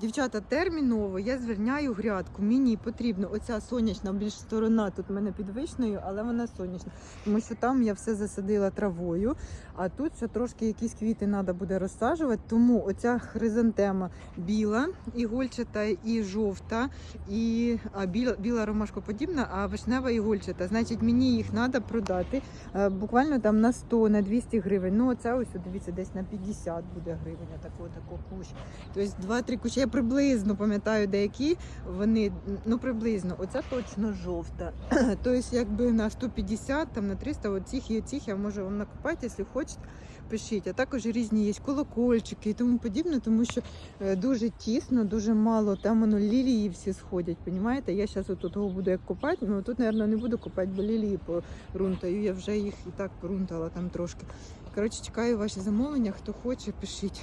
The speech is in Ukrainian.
Дівчата, терміново я звільняю грядку. Мені потрібно оця сонячна більш сторона тут в мене під вишнею, але вона сонячна. Тому що там я все засадила травою, а тут ще трошки якісь квіти треба буде розсаджувати. Тому оця хризантема біла, ігольчата і жовта, і а біла, біла ромашкоподібна, а вишнева ігольчата. Значить, мені їх треба продати е, буквально там на 100, на 200 гривень. Ну, оце ось, дивіться, десь на 50 буде гривень, такого такого кущ. Тобто 2-3 кущі. Я приблизно пам'ятаю деякі, вони ну приблизно, оця точно жовта. тобто, якби на 150, там на 300, оцих і оцих я можу вам накопати, якщо хочете. Пишіть, а також різні є колокольчики і тому подібне, тому що е, дуже тісно, дуже мало. Там воно лілії всі сходять. Понімаєте? Я зараз отут його буду як копати. Ну тут, мабуть, не буду копати, бо лілії порунтаю. Я вже їх і так порунтала там трошки. Коротше, чекаю ваші замовлення. Хто хоче, пишіть.